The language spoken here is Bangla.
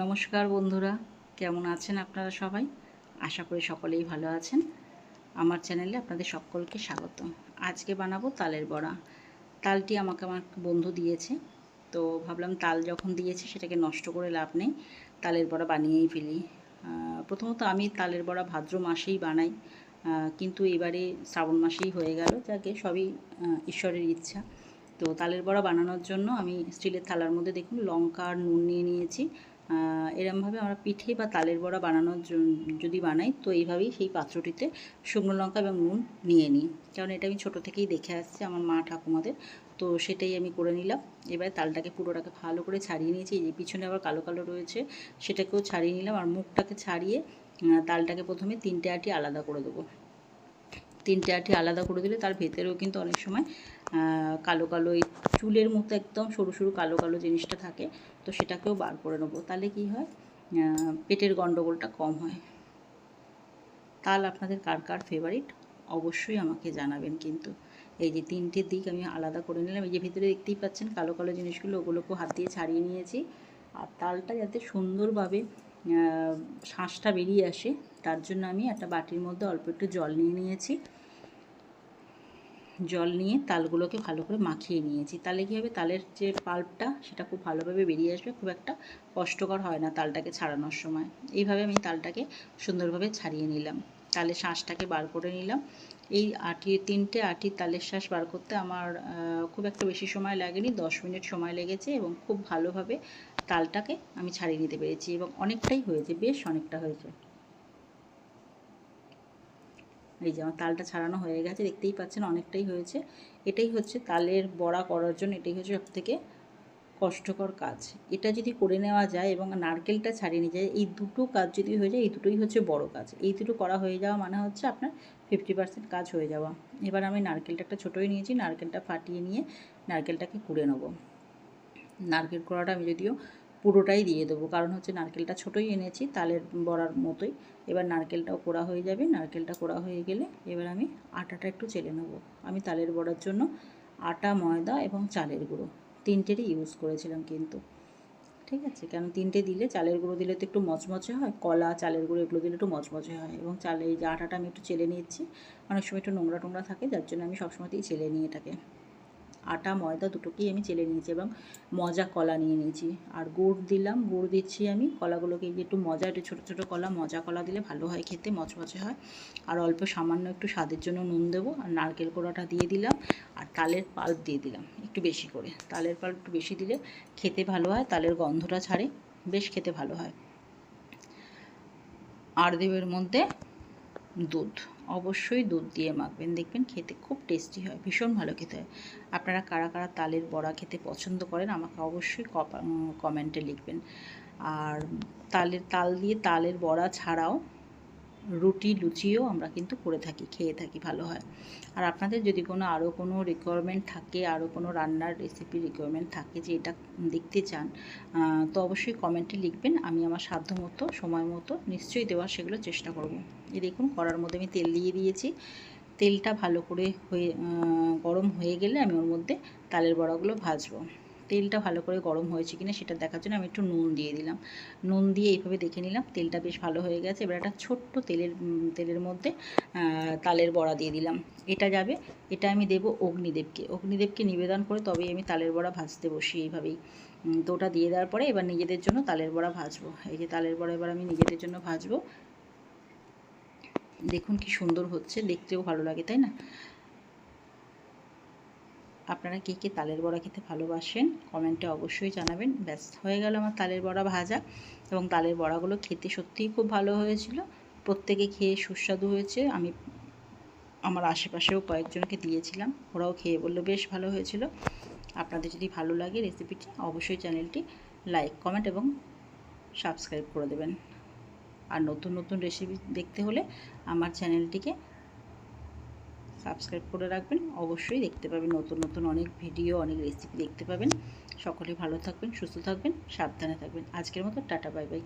নমস্কার বন্ধুরা, কেমন আছেন আপনারা সবাই? আশা করি সকলেই ভালো আছেন। আমার চ্যানেলে আপনাদের সকলকে স্বাগত আজকে বানাবো তালের বড়া। তালটি আমাকে আমার বন্ধু দিয়েছে, তো ভাবলাম তাল যখন দিয়েছে সেটাকে নষ্ট করে লাভ নেই, তালের বড়া বানিয়েই ফেলি। প্রথমত আমি তালের বড়া ভাদ্র মাসেই বানাই কিন্তু এবারে শ্রাবণ মাসেই হয়ে গেল, যাকে সবই ঈশ্বরের ইচ্ছা। তো তালের বড়া বানানোর জন্য আমি স্টিলের থালার মধ্যে দেখুন লঙ্কা আর নুন নিয়ে নিয়েছি এরমভাবে আমরা পিঠে বা তালের বড়া বানানোর যদি বানাই, তো এইভাবেই সেই পাত্রটিতে শুকনো লঙ্কা এবং নুন নিয়ে নিই। কারণ এটা আমি ছোটো থেকেই দেখে আসছি, আমার মা, ঠাকুমাদের। তো সেটাই আমি করে নিলাম। এবারে তালটাকে পুরোটাকে ভালো করে ছাড়িয়ে নিয়েছি। যে পিছনে আবার কালো কালো রয়েছে, সেটাকেও ছাড়িয়ে নিলাম। আর মুখটাকে ছাড়িয়ে তালটাকে প্রথমে তিনটে আটি আলাদা করে দেবো। তিনটে আটি আলাদা করে দিলে তার ভেতরেও কিন্তু অনেক সময় কালো কালো এই চুলের মতো একদম সরু সরু কালো কালো জিনিসটা থাকে, তো সেটাকেও বার করে নেব। তাহলে কি হয়? পেটের গণ্ডগোলটা কম হয়। তাল আপনাদের কার কার ফেভারিট অবশ্যই আমাকে জানাবেন কিন্তু। এই যে তিনটে দিক আমি আলাদা করে নিলাম, এই যে ভিতরে দেখতেই পাচ্ছেন কালো কালো জিনিসগুলো, ওগুলোকেও হাত দিয়ে ছাড়িয়ে নিয়েছি। আর তালটা যাতে সুন্দরভাবে শাঁসটা বেরিয়ে আসে। তার জন্য আমি একটা বাটির মধ্যে অল্প একটু জল নিয়ে নিয়েছি। জল নিয়ে তালগুলোকে ভালো করে মাখিয়ে নিয়েছি। তালে কী হবে? তালের যে পাল্পটা, সেটা খুব ভালোভাবে বেরিয়ে আসবে। খুব একটা কষ্টকর হয় না তালটাকে ছাড়ানোর সময়। এইভাবে আমি তালটাকে সুন্দরভাবে ছাড়িয়ে নিলাম। তালের শাঁসটাকে বার করে নিলাম। এই আটি, তিনটে আটি তালের শ্বাস বার করতে আমার খুব একটা বেশি সময় লাগেনি। দশ মিনিট সময় লেগেছে এবং খুব ভালোভাবে তালটাকে আমি ছাড়িয়ে নিতে পেরেছি এবং অনেকটাই হয়েছে, বেশ অনেকটা হয়েছে। এই যে আমার তালটা ছাড়ানো হয়ে গেছে, দেখতেই পাচ্ছেন অনেকটাই হয়েছে। এটাই হচ্ছে তালের বড়া করার জন্য এটাই হচ্ছে সব থেকে কষ্টকর কাজ। এটা যদি করে নেওয়া যায় এবং নারকেলটা ছাড়িয়ে নিয়ে যায়, এই দুটো কাজ যদি হয়ে যায়, এই দুটোই হচ্ছে বড় কাজ। এই দুটো করা হয়ে যাওয়া মানে হচ্ছে আপনার ফিফটি পার্সেন্ট কাজ হয়ে যাওয়া। এবার আমি নারকেলটা একটা ছোটোই নিয়েছি, নারকেলটা ফাটিয়ে নিয়ে নারকেলটাকে কুড়ে নেব। নারকেল কোড়াটা আমি যদিও পুরোটাই দিয়ে দেবো। কারণ হচ্ছে নারকেলটা ছোটোই এনেছি, তালের বড়ার মতোই। এবার নারকেলটাও কোড়া হয়ে যাবে। নারকেলটা কোড়া হয়ে গেলে এবার আমি আটাটা একটু চেলে নেব। আমি তালের বড়ার জন্য আটা, ময়দা এবং চালের গুঁড়ো তিনটেরই ইউজ করেছিলাম কিন্তু। ঠিক আছে? কেন তিনটে দিলে চালের গুঁড়ো দিলে তো একটু মচমচে হয়, কলা, চালের গুঁড়ো এগুলো দিলে একটু মচমচে হয় এবং চালের এই যে আটাটা আমি একটু চেলে নিচ্ছি। অনেক সময় একটু নোংরা টোংরা থাকে, যার জন্য আমি সবসময়তেই চেলে নিই এটাকে। আটা, ময়দা দুটোকেই আমি চেলে নিয়েছি এবং মজা কলা নিয়ে নিয়েছি। আর গুড় দিলাম, গুড় দিচ্ছি আমি। কলাগুলোকে একটু মজা, একটু ছোটো ছোটো কলা, মজা কলা দিলে ভালো হয় খেতে, মচমচে হয়। আর অল্প সামান্য একটু স্বাদের জন্য নুন দেবো। আর নারকেল কোড়াটা দিয়ে দিলাম। আর তালের পাল্প দিয়ে দিলাম, একটু বেশি করে। তালের পাল্প একটু বেশি দিলে খেতে ভালো হয়, তালের গন্ধটা ছাড়ে, বেশ খেতে ভালো হয়। আর দেবের মধ্যে দুধ। অবশ্যই দুধ দিয়ে মাখবেন। দেখবেন খেতে খুব টেস্টি হয়, ভীষণ ভালো খেতে হয়। আপনারা কারা কারা তালের বড়া খেতে পছন্দ করেন, আমাকে অবশ্যই কমেন্টে লিখবেন। আর তালের, তাল দিয়ে তালের বড়া ছাড়াও রুটি, লুচিও আমরা কিন্তু করে থাকি, খেয়ে থাকি, ভালো হয়। আর আপনাদের যদি কোনো, আরও কোনো রিকোয়ারমেন্ট থাকে, আরও কোনো রান্নার রেসিপি রিকোয়ারমেন্ট থাকে যে এটা দেখতে চান তো অবশ্যই কমেন্টে লিখবেন। আমি আমার সাধ্য মতো, সময় মতো নিশ্চয়ই দেওয়ার সেগুলো চেষ্টা করব। এই দেখুন, কড়ার মধ্যে আমি তেল দিয়ে দিয়েছি। তেলটা ভালো করে হয়ে গরম হয়ে গেলে আমি ওর মধ্যে তালের বড়াগুলো ভাজবো। তেলটা ভালো করে গরম হয়েছে কিনা সেটা দেখার জন্য আমি একটু নুন দিয়ে দিলাম। নুন দিয়ে এইভাবে দেখে নিলাম, তেলটা বেশ ভালো হয়ে গেছে। এবার একটা ছোট্ট তেলের তেলের মধ্যে তালের বড়া দিয়ে দিলাম। এটা যাবে, এটা আমি দেবো অগ্নিদেবকে। অগ্নিদেবকে নিবেদন করে তবেই আমি তালের বড়া ভাজতে বসি এইভাবেই। তো ওটা দিয়ে দেওয়ার পরে এবার নিজেদের জন্য তালের বড়া ভাজবো। এই যে তালের বড়া এবার আমি নিজেদের জন্য ভাজবো। দেখুন কি সুন্দর হচ্ছে, দেখতেও ভালো লাগে, তাই না? আপনারা কে কে তালের বড়া খেতে ভালোবাসেন কমেন্টে অবশ্যই জানাবেন। ব্যাস, হয়ে গেল আমার তালের বড়া ভাজা। এবং তালের বড়াগুলো খেতে সত্যিই খুব ভালো হয়েছিল। প্রত্যেকে খেয়ে সুস্বাদু হয়েছে। আমি আমার আশেপাশেও কয়েকজনকে দিয়েছিলাম। ওরাও খেয়ে বলল, বেশ ভালো হয়েছিল। আপনাদের যদি ভালো লাগে রেসিপিটি অবশ্যই চ্যানেলটি লাইক কমেন্ট এবং সাবস্ক্রাইব করে দেবেন। আর নতুন নতুন রেসিপি দেখতে হলে আমার চ্যানেলটিকে সাবস্ক্রাইব করে রাখবেন। অবশ্যই দেখতে পাবেন নতুন নতুন অনেক ভিডিও, অনেক রেসিপি দেখতে পাবেন। সকলে ভালো থাকবেন, সুস্থ থাকবেন, সাবধানে থাকবেন। আজকের মতো টাটা, বাই বাই।